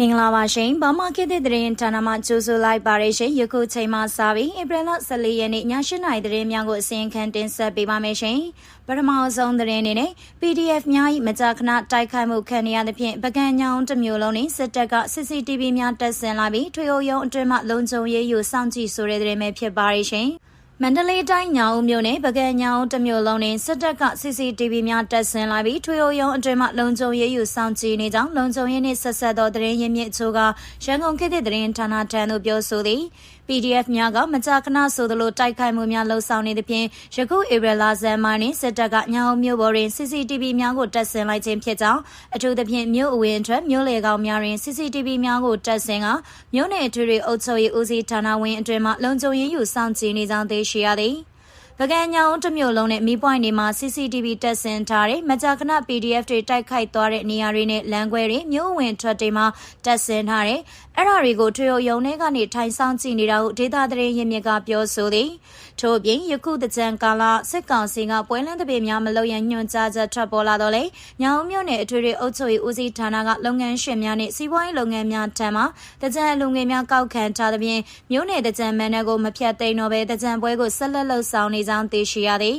မင်္ဂလာပါရှင်။ဘာမခေတ်တဲ့သတင်းဌာနမှကြိုဆိုလိုက်ပါရရှင်။ယခုချိန်မှစပြီးဧပြီလ14ရက်နေ့ည8:00နာရီသတင်းများကိုအစီရင်ခံတင်ဆက်ပေးပါမယ်ရှင်။ပထမဆုံးသတင်းအနေနဲ့ PDF များ၏မကြာခဏတိုက်ခိုက်မှုခံရသဖြင့်ပကံညောင်းတစ်မျိုးလုံးနှင့်စစ်တပ်က CCTV များတပ်ဆင်လာပြီးထွေအုပ်ရုံးအတွင်းမှလုံခြုံရေးယူစောင့်ကြည့်ဆိုတဲ့သတင်းပဲဖြစ်ပါရရှင်။ မန္တလေးတိုင်းညောင်ဦးမြို့နယ်ပကံညောင်တစ်မြို့လုံးတွင်စစ်တပ်က CCTV များတပ်ဆင်လာပြီးထွေအိုရုံအတွင်းမှလုံခြုံရေးယူဆောင်ကြည့်နေကြောင်းလုံခြုံရေးနှင့်ဆက်ဆက်သောသတင်းရင်းမြစ်ချို့ကရန်ကုန်ခေတ်သစ်သတင်းဌာနထံသို့ပြောဆိုသည် PDF များကမကြာခဏဆိုသလိုတိုက်ခိုက်မှုများလှုံ့ဆော်နေသဖြင့်ယခုဧပြီလဆန်းပိုင်းတွင်စစ်တပ်ကညောင်မြို့ပေါ်တွင် CCTV များကိုတပ်ဆင်လိုက်ခြင်းဖြစ်ကြောင်းအထူးသဖြင့်မြို့အဝင်ထွက်မြို့လေကောင်များတွင် CCTV များကိုတပ်ဆင်ကမြို့နယ်ထွေထွေအုပ်ချုပ်ရေးဦးစီးဌာနဝင်အတွင်မှလုံခြုံရေးယူဆောင်ကြည့်နေကြောင်းသိရှိရသည်။ ပကံညောင်တစ်မျိုးလုံးနဲ့မီးပွိုင်းတွေမှာ CCTV တက်ဆင်ထားတဲ့မကြာခဏ PDF တွေတိုက်ခိုက်သွားတဲ့နေရာတွေနဲ့လမ်းခွဲတွေမြို့ဝင်ထွက်တွေမှာတက်ဆင်ထားတဲ့အဲ့ဒါတွေကိုထွေအုံထဲကနေထိုင်ဆောင်ကြည့်နေတာဟုဒေတာသတင်းရင်းမြစ်ကပြောဆိုသည်ထို့အပြင်ယခုတကြံကာလစစ်ကောင်စီကပွဲလန်းတပေများမလုပ်ရန်ညွှန်ကြားချက်ထွက်ပေါ်လာတော့လေညောင်မြို့နယ်အထွေထွေအုပ်ချုပ်ရေးဦးစီးဌာနကလုပ်ငန်းရှင်များနဲ့စီးပွားရေးလုပ်ငန်းများထံမှတကြံလူငယ်များကောက်ခံထားသဖြင့်မြို့နယ်တကြံမန်နယ်ကိုမဖြတ်သိမ်းတော့ဘဲတကြံပွဲကိုဆက်လက်လှုပ်ဆောင်နေကြောင်းသိရှိရသည်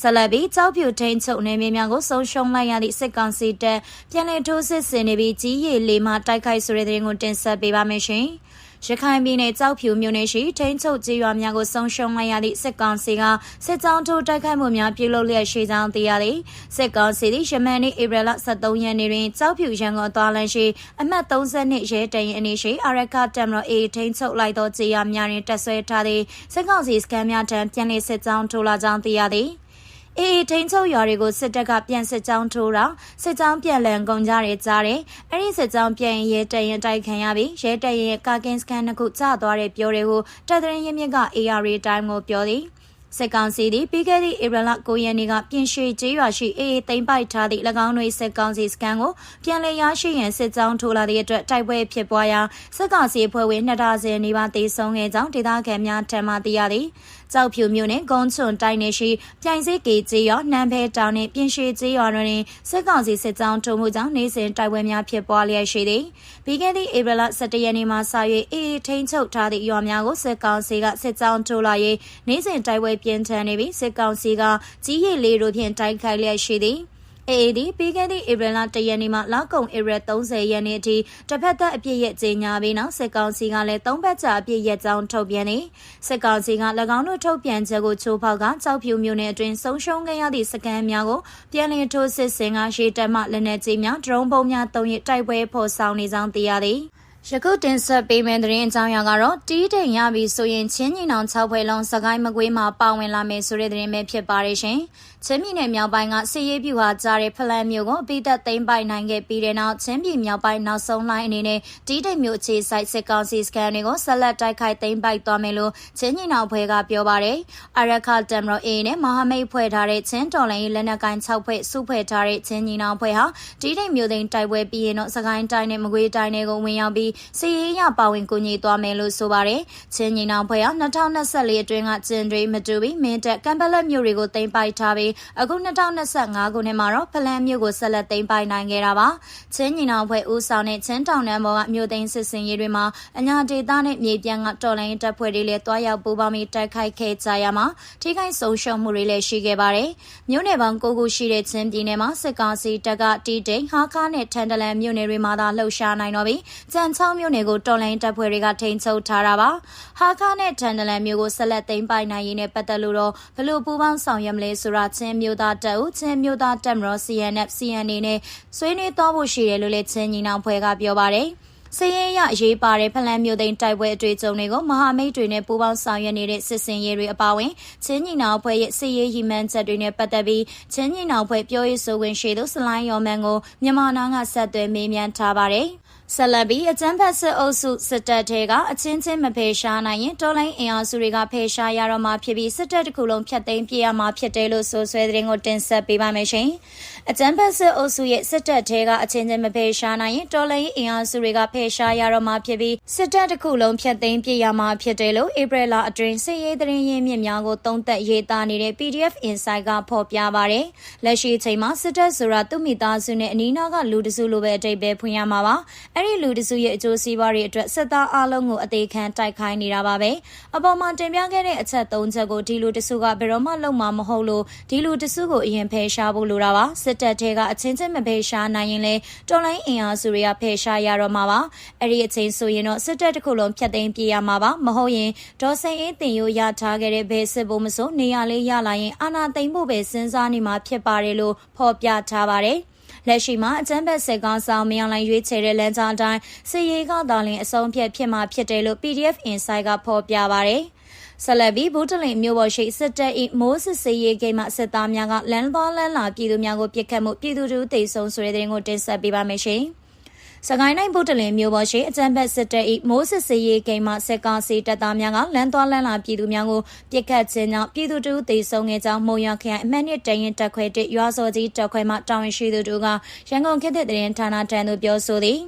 ဆလဘီကြောက်ဖြူထိန်ချုပ်နေမြေများကိုဆုံးရှုံးလိုက်ရသည့်စစ်ကောင်စီတပ်ပြန်လည်ထိုးစစ်ဆင်နေပြီးကြီးရည်လေးမှတိုက်ခိုက်ဆိုတဲ့တဲ့ရင်ကိုတင်ဆက်ပေးပါမယ်ရှင်။ ရခိုင်ပြည်နယ်ကြောက်ဖြူမြို့နယ်ရှိထိန်းချုပ်ကြေးရွာများကိုဆုံးရှုံးလိုက်ရသည့်စစ်ကောင်စီကစစ်ကြောင်းထိုးတိုက်ခိုက်မှုများပြုလုပ်လျက်ရှိကြောင်းသိရသည်စစ်ကောင်စီသည်ယမန်နေ့ဧပြီလ23ရက်နေ့တွင်ကြောက်ဖြူရန်ကုန်သွားလမ်းရှိအမှတ်32ရဲတရင်အနည်းရှိအရကတမ်မတော်အေထိန်းချုပ်လိုက်သောကြေးရွာများတွင်တပ်ဆွဲထားသည့်စစ်ကောင်စီစကန်များထံပြန်လည်စစ်ကြောင်းထိုးလာကြောင်းသိရသည် အေးထိန်ချုပ်ရွာတွေကိုစစ်တပ်ကပြန်စစ်ကြောင်းထိုးတာစစ်ကြောင်းပြန်လည်ကုန်ကြရဲကြားတယ်အဲ့ဒီစစ်ကြောင်းပြန်ရဲတရင်တိုက်ခံရပြီးရဲတရင်ကာကင်စကန်နှစ်ခုကျသွားတဲ့ပြောတွေကိုတပ်သတင်းရင်းမြစ်က AR တိုင်းကိုပြောသည်စစ်ကောင်စီသည်ပြီးခဲ့သည့်ဧပြီလ9ရက်နေ့ကပြင်ရွှေကျေးရွာရှိအေးအေးသိမ်းပိုက်ထားသည့်၎င်းတို့စစ်ကောင်စီစကန်ကိုပြန်လည်ရရှိရန်စစ်ကြောင်းထိုးလာသည့်အတွက်တိုက်ပွဲဖြစ်ပွားရာစစ်ကောင်စီအဖွဲ့ဝင်200နီးပါးသေဆုံးခဲ့ကြောင်းဒေသခံများထံမှသိရသည် ကြောက်ဖြူမြို့နယ်ဂုံချွန်တိုင်းနယ်ရှိပြိုင်စစ်ကေကျေးရွာနန်းဖဲတောင်နှင့်ပြင်ရွှေကျေးရွာတို့တွင်စစ်ကောင်စီစစ်ကြောင်းထိုးမှုကြောင့်နေစဉ်တိုက်ပွဲများဖြစ်ပွားလျက်ရှိသည်ပြီးခဲ့သည့်ဧပြီလ17ရက်နေ့မှစ၍အေးအေးထိန်းချုပ်ထားသည့်ရွာများကိုစစ်ကောင်စီကစစ်ကြောင်းထိုးလာ၍နေစဉ်တိုက်ပွဲပြင်းထန်နေပြီးစစ်ကောင်စီကကြီးရည်လေးတို့ဖြင့်တိုက်ခိုက်လျက်ရှိသည် အေအေဒီပြီးခဲ့သည့်ဧပြီလ၁ရက်နေ့မှလောက်ကုံဧပြီ30ရက်နေ့အထိတစ်ဖက်သက်အပြည့်ရဲ့ကြေညာပြီးနောက်စစ်ကောင်စီကလည်းသုံးဘက်ကြာအပြည့်ရဲ့ကြောင်းထုတ်ပြန်နေစစ်ကောင်စီက၎င်းတို့ထုတ်ပြန်ချက်ကိုချိုးဖောက်ကကြောက်ဖြူမျိုးနယ်အတွင်းဆုံးရှုံးခဲ့ရသည့်စကန်များကိုပြန်လည်ထိုးစစ်ဆင်ကရေတက်မှလက်နက်ကြီးများဒရုန်းပုံများတုံးရတိုက်ပွဲဖော်ဆောင်နေကြောင်းသိရသည်ယခုတင်ဆက်ပေးမယ့်သတင်းအကြောင်းအရာကတော့တီးတိမ်ရပြီဆိုရင်ချင်းညီနောင်6ဖွဲ့လုံးစကိုင်းမကွေးမှာပါဝင်လာမယ်ဆိုတဲ့သတင်းပဲဖြစ်ပါတယ်ရှင်။ချင်းပြည်နယ်မြောက်ပိုင်းကစစ်ရေးပြူဟာကြားတဲ့ဖလန်မျိုးကိုပြီးသက်သိမ်းပိုက်နိုင်ခဲ့ပြီးတဲ့နောက်ချင်းပြည်မြောက်ပိုင်းနောက်ဆုံးလိုင်းအနေနဲ့တီးတိမ်မျိုးအခြေစိုက်စစ်ကောင်စီစကန်တွေကိုဆက်လက်တိုက်ခိုက်သိမ်းပိုက်သွားမယ်လို့ချင်းညီနောင်ဖွဲ့ကပြောပါတယ်။အရခတမ်ရောအေနဲ့မဟာမိတ်ဖွဲ့ထားတဲ့ချင်းတော်လိုင်းလက်နက်ကိုင်း6ဖွဲ့စုဖွဲ့ထားတဲ့ချင်းညီနောင်ဖွဲ့ဟာတီးတိမ်မျိုးသိမ်းတိုက်ပွဲပြီးရင်တော့စကိုင်းတိုင်းနဲ့မကွေးတိုင်းတွေကိုဝင်ရောက်ပြီးစစ်ရေးရပါဝင်ကူညီသွားမယ်လို့ဆိုပါတယ်။ချင်းညီနောင်ဖွဲ့ဟာ2024အတွင်းကကျင်းတွေမတူပြီးမင်းတက်ကမ်ဘလက်မျိုးတွေကိုသိမ်းပိုက်ထားပြီးအခု2025ခုနှစ်မှာတော့ဖလန်းမြို့ကိုဆက်လက်သိမ်းပိုက်နိုင်ခဲ့တာပါချင်းညီနောင်ဖွဲ့ဦးဆောင်တဲ့ချင်းတောင်တန်းပေါ်ကမြို့သိမ်းစစ်စင်ရေးတွေမှာအညာဒေသနဲ့မြေပြန့်ကတော်လိုင်းတပ်ဖွဲ့တွေလည်းတွားရောက်ပူးပေါင်းပြီးတိုက်ခိုက်ခဲ့ကြရမှာထိခိုက်ဆုံးရှုံးမှုတွေလည်းရှိခဲ့ပါတယ်မြို့နယ်ပေါင်း9ခုရှိတဲ့ချင်းပြည်နယ်မှာစစ်ကောင်စီတပ်ကတီတိန်ဟာခါနဲ့ထန်တလန်မြို့နယ်တွေမှာသာလှုပ်ရှားနိုင်တော့ပြီးကြံချောင်းမြို့နယ်ကိုတော်လိုင်းတပ်ဖွဲ့တွေကထိန်းချုပ်ထားတာပါဟာခါနဲ့ထန်တလန်မြို့ကိုဆက်လက်သိမ်းပိုက်နိုင်ရေးနဲ့ပတ်သက်လို့တော့ဘလို့ပူးပေါင်းဆောင်ရွက်မလဲဆိုတာချင်းမျိုးသားတပ်ဦးချင်းမျိုးသားတပ်မတော် CNF CNA နဲ့ဆွေးနွေးသွားဖို့ရှိတယ်လို့လည်းချင်းညီနောင်ဖွဲ့ကပြောပါတယ် စည်ရင်ရအရေးပါတဲ့ဖလန်မျိုးသိန်းတိုက်ပွဲအတွေ့အကြုံတွေကိုမဟာမိတ်တွေနဲ့ပူးပေါင်းဆောင်ရွက်နေတဲ့စစ်စင်ရေးတွေအပါအဝင်ချင်းညီနောင်ဖွဲ့ရဲ့စစ်ရေးဟိမှန်းချက်တွေနဲ့ပတ်သက်ပြီးချင်းညီနောင်ဖွဲ့ပြောရေးဆိုခွင့်ရှိသူစလိုင်းယော်မန်ကိုမြန်မာနာကဆက်သွယ်မေးမြန်းထားပါတယ်။ဆက်လက်ပြီးအကြမ်းဖက်စစ်အုပ်စုစစ်တပ်ထဲကအချင်းချင်းမဖယ်ရှားနိုင်ရင်တော်လိုင်းအင်အားစုတွေကဖယ်ရှားရတော့မှဖြစ်ပြီးစစ်တပ်တစ်ခုလုံးဖျက်သိမ်းပြရမှာဖြစ်တယ်လို့ဆိုဆွဲတဲ့ကိုတင်ဆက်ပေးပါမယ်ရှင်။အကြမ်းဖက်စစ်အုပ်စုရဲ့စစ်တပ်ထဲကအချင်းချင်းမဖယ်ရှားနိုင်ရင်တော်လိုင်းအင်အားစုတွေကဖယ်ရှားရတော့မှဖြစ်ပြီးစစ်တပ်တစ်ခုလုံးဖျက်သိမ်းပြရမှာဖြစ်တယ်လို့ဧပြီလအတွင်းစစ်ရေးသတင်းရင်းမြစ်များကိုတုံးသက်ရေးသားနေတဲ့ PDF Insight ကဖော်ပြပါတယ်။လက်ရှိအချိန်မှာစစ်တပ်ဆိုတာသူ့မိသားစုနဲ့အနီးနားကလူတစုလိုပဲအတိတ်ပဲဖွင့်ရမှာပါ။အဲ့ဒီလူတစုရဲ့အကျိုးစီးပွားတွေအတွက်စစ်သားအလုံးကိုအသေးခံတိုက်ခိုင်းနေတာပါပဲအပေါ်မှာတင်ပြခဲ့တဲ့အချက်၃ချက်ကိုဒီလူတစုကဘယ်တော့မှလုံမှာမဟုတ်လို့ဒီလူတစုကိုအရင်ဖယ်ရှားဖို့လိုတာပါစစ်တပ်ထဲကအချင်းချင်းမဖယ်ရှားနိုင်ရင်လေတော်လိုင်းအင်အားစုတွေကဖယ်ရှားရတော့မှာပါအဲ့ဒီအချိန်ဆိုရင်တော့စစ်တပ်တစ်ခုလုံးဖျက်သိမ်းပြေးရမှာပါမဟုတ်ရင်ဒေါ်စိန်အေးတင်ရိုးရထားခဲ့တဲ့ဘယ်စစ်ဖို့မဆိုနေရလေးရလာရင်အာနာသိမ့်ဖို့ပဲစဉ်းစားနေမှာဖြစ်ပါတယ်လို့ဖော်ပြထားပါတယ်လက်ရှိမှာအကြမ်းဖက်စစ်ကောင်ဆောင်မြောင်လိုင်းရွေးချယ်တဲ့လမ်းကြောင်းအတိုင်းစစ်ရေးကသာလင်အဆုံးဖြတ်ဖြစ်မှာဖြစ်တယ်လို့ PDF Insight ကဖော်ပြပါတယ်။ဆလဘီဘူတလင်မြို့ပေါ်ရှိစစ်တပ်၏မိုးစစ်စေးရေးဂိမ်းမှစစ်သားများကလမ်းသွားလမ်းလာပြည်သူများကိုပြစ်ခတ်မှုပြည်သူတို့တိတ်ဆုံးဆိုတဲ့တဲ့ရင်ကိုတင်ဆက်ပေးပါမယ်ရှင်။ စကိုင်းတိုင်းဗုဒ္ဓလင်မြို့ပေါ်ရှိအကြံဘက်စစ်တပ်၏မိုးစစ်စေးရေးဂိမ်းမှစစ်ကောင်စီတပ်သားများကလမ်းသွားလမ်းလာပြည်သူများကိုပြစ်ခတ်ခြင်းကြောင့်ပြည်သူတို့သေဆုံးခဲ့ကြောင်းမုံရခရိုင်အမှတ်နှစ်တရင်တက်ခွဲတစ်ရွာစော်ကြီးတက်ခွဲမှတာဝန်ရှိသူတို့ကရန်ကုန်ခေတ်သစ်တရင်ဌာနတန်းသို့ပြောဆိုသည်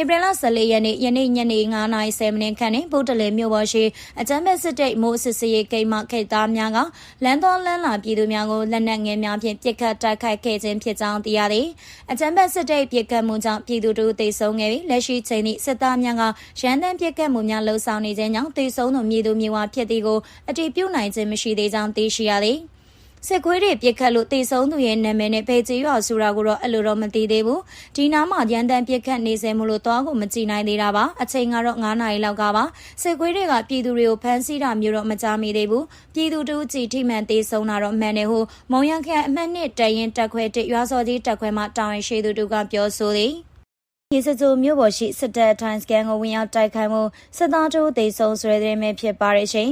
ဧပြီလ14ရက်နေ့ယနေ့ညနေ9:30မိနစ်ခန့်တွင်ဗုဒ္ဓလေမြို့ပေါ်ရှိအကြမ်းဖက်စစ်တပ်မိုးစစ်စရေးကိမ်းမခိတ်သားများကလမ်းတော်လမ်းလာပြည်သူများကိုလက်နက်ငယ်များဖြင့်ပစ်ခတ်တိုက်ခိုက်ခဲ့ခြင်းဖြစ်ကြောင်းသိရသည်အကြမ်းဖက်စစ်တပ်ပစ်ခတ်မှုကြောင့်ပြည်သူတို့သေဆုံးခဲ့ပြီးလက်ရှိချိန်ထိစစ်သားများကရန်တမ်းပစ်ခတ်မှုများလှုံ့ဆော်နေခြင်းကြောင့်သေဆုံးသူမြေသူမြေဝါဖြစ်သည်ကိုအတည်ပြုနိုင်ခြင်းမရှိသေးကြောင်းသိရှိရသည် စစ်ခွေးတွေပြစ်ခတ်လို့တေဆုံးသူရဲ့နာမည်နဲ့ဖေးကြီးရွာဆိုတာကိုတော့အဲ့လိုတော့မသိသေးဘူးဒီနားမှာရန်တမ်းပြစ်ခတ်နေစေမလို့သွားကိုမကြည့်နိုင်သေးတာပါအချိန်ကတော့9နာရီလောက်ကပါစစ်ခွေးတွေကပြည်သူတွေကိုဖမ်းဆီးတာမျိုးတော့မကြားမိသေးဘူးပြည်သူတို့ကြည်ထိမှန်တေဆုံးတာတော့မှန်တယ်ဟုမုံရခန့်အမှတ်နှစ်တရင်တက်ခွဲတစ်ရွာစော်ကြီးတက်ခွဲမှာတာဝန်ရှိသူတို့ကပြောဆိုသည် ရေစကြိုမြို့ပေါ်ရှိစစ်တပ်ထိုင်းစကန်ကိုဝင်ရောက်တိုက်ခိုက်မှုစစ်သားတို့သေဆုံးဆွဲတဲ့မဲ့ဖြစ်ပါရဲ့ရှင်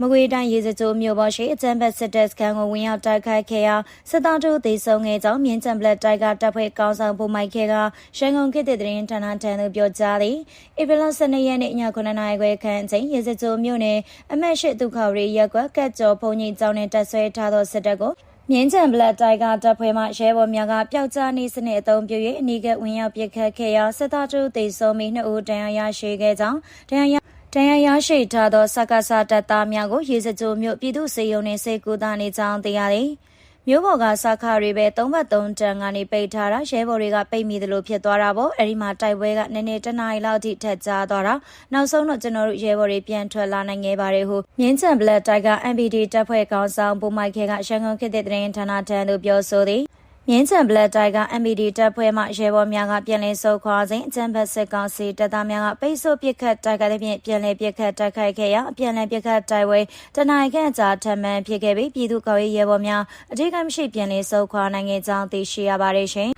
မကွေးတိုင်းရေစကြိုမြို့ပေါ်ရှိအကြံဘက်စစ်တပ်စကန်ကိုဝင်ရောက်တိုက်ခိုက်ခဲ့ရာစစ်သားတို့သေဆုံးခဲ့ကြောင်းမြင်းချံပလက်တိုက်ကတပ်ဖွဲ့ကောင်းဆောင်ပုံမိုက်ခဲကရန်ကုန်ခေတ်တဲ့သတင်းဌာနထံသို့ပြောကြားသည်ဧပြီလ12ရက်နေ့ည9:00နာရီခွဲခန့်အချိန်ရေစကြိုမြို့နယ်အမတ်ရှိဒုက္ခရီရက်ကွက်ကတ်ကျော်ဖုန်ကြီးကျောင်းနဲ့တပ်ဆွဲထားသောစစ်တပ်ကို မြင်းချံဘလက်တိုက်ကတပ်ဖွဲ့မှရဲဘော်များကပျောက်ကြားနေစနစ်အုံပြု၍အနီးကဝင်ရောက်ပစ်ခတ်ခဲ့ရာစစ်သားတို့သေဆုံးပြီးနှစ်ဦးဒဏ်ရာရရှိခဲ့ကြောင်းဒဏ်ရာတန်ရရရှိထားသောစက္ကစတပ်သားများကိုရေစကြိုမြို့ပြည်သူ့စေယုံနှင့်စေကူတာနေကြောင်းသိရသည် မြို့ပေါ်ကစာခတွေပဲ၃ဘတ်၃တန်ကနေပိတ်ထားတာရဲဘော်တွေကပိတ်မိသလိုဖြစ်သွားတာပေါ့အဲဒီမှာတိုက်ပွဲကနည်းနည်းတနားရီလောက်ထိထက်ကြားသွားတာနောက်ဆုံးတော့ကျွန်တော်တို့ရဲဘော်တွေပြန်ထွက်လာနိုင်ခဲ့ပါတယ်ဟုမြင်းချံဘလက်တိုက်က MPD တပ်ဖွဲ့ကောင်းဆောင်ပုံမိုက်ခဲကရန်ကုန်ခေတ်သစ်သတင်းဌာနထံသို့ပြောဆိုသည် မြင်းချံဘလက်တိုက်က MPD တပ်ဖွဲ့မှရဲဘော်များကပြန်လည်ဆုတ်ခွာစဉ်အကြမ်းဖက်စစ်ကောင်စီတပ်သားများကပိတ်ဆို့ပစ်ခတ်တိုက်ခိုက်တဲ့ဖြင့်ပြန်လည်ပစ်ခတ်တိုက်ခိုက်ခဲ့ရာအပြန်လည်ပစ်ခတ်တိုက်ပွဲတနင်္လာခန့်ကြာထပ်မံဖြစ်ခဲ့ပြီးပြည်သူ့ကော်ရေးရဲဘော်များအထူးကမရှိပြန်လည်ဆုတ်ခွာနိုင်ခဲ့ကြောင်းသိရှိရပါတယ်ရှင်